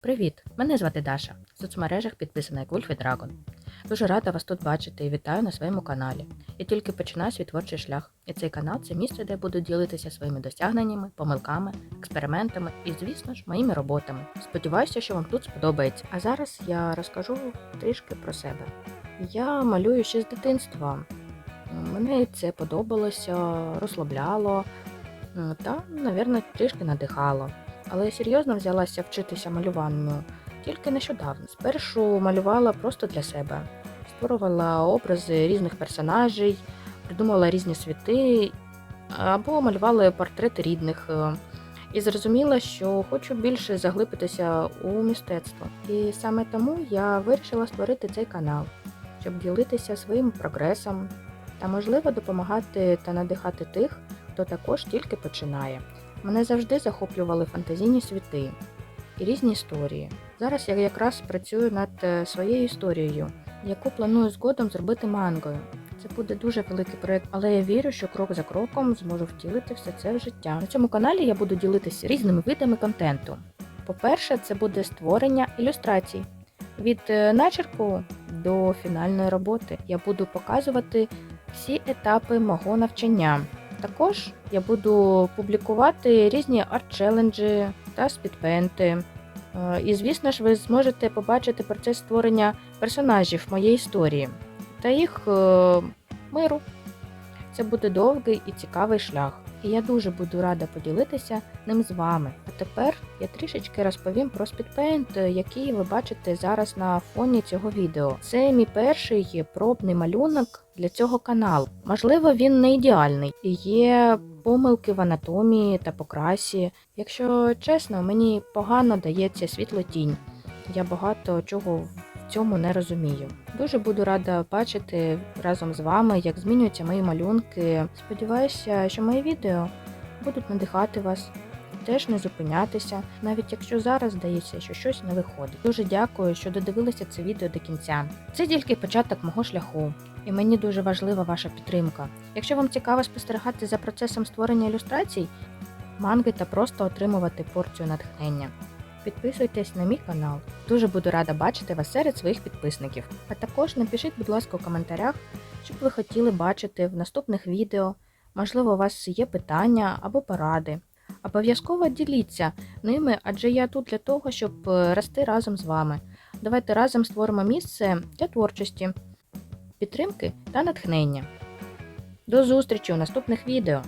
Привіт! Мене звати Даша. В соцмережах підписана як Wolf і Dragon. Дуже рада вас тут бачити і вітаю на своєму каналі. Я тільки починаю свій творчий шлях, і цей канал це місце, де я буду ділитися своїми досягненнями, помилками, експериментами і, звісно ж, моїми роботами. Сподіваюся, що вам тут сподобається. А зараз я розкажу трішки про себе. Я малюю ще з дитинства. Мені це подобалося, розслабляло та, мабуть, трішки надихало. Але я серйозно взялася вчитися малюванню тільки нещодавно. Спершу малювала просто для себе, створювала образи різних персонажей, придумувала різні світи або малювала портрети рідних. е, І зрозуміла, що хочу більше заглибитися у мистецтво. І саме тому я вирішила створити цей канал, щоб ділитися своїм прогресом та, можливо, допомагати та надихати тих, хто також тільки починає. Мене завжди захоплювали фантазійні світи і різні історії. Зараз я якраз працюю над е, своєю історією, яку планую згодом зробити мангою. Це буде дуже великий проект, але я вірю, що крок за кроком зможу втілити все це в життя. На цьому каналі я буду ділитися різними видами контенту. По-перше, це буде створення ілюстрацій. Від е, начерку до фінальної роботи я буду показувати всі етапи мого навчання. Також я буду публікувати різні арт-челенджі та спідпенти. Е, І, звісно ж, ви зможете побачити процес створення персонажів моєї історії та їх е, миру. Це буде довгий і цікавий шлях. І я дуже буду рада поділитися ним з вами. А тепер я трішечки розповім про спідпейнт, який ви бачите зараз на фоні цього відео. Це мій перший пробний малюнок для цього каналу. Можливо, він не ідеальний і є помилки в анатомії та покрасі. Якщо чесно, мені погано дається світло-тінь. Я багато чого цьому не розумію. Дуже буду рада бачити разом з вами, як змінюються мої малюнки. Сподіваюся, що мої відео будуть надихати вас. Теж не зупинятися, навіть якщо зараз здається, що щось не виходить. Дуже дякую, що додивилися це відео до кінця. Це тільки початок мого шляху, і мені дуже важлива ваша підтримка. Якщо вам цікаво спостерігати за процесом створення ілюстрацій, манги та просто отримувати порцію натхнення. Підписуйтесь на мій канал. Дуже буду рада бачити вас серед своїх підписників. А також напишіть, будь ласка, у коментарях, що б ви хотіли бачити в наступних відео. Можливо, у вас є питання або поради. Обов'язково діліться ними, адже я тут для того, щоб е, рости разом з вами. Давайте разом створимо місце для творчості, підтримки та натхнення. До зустрічі у наступних відео!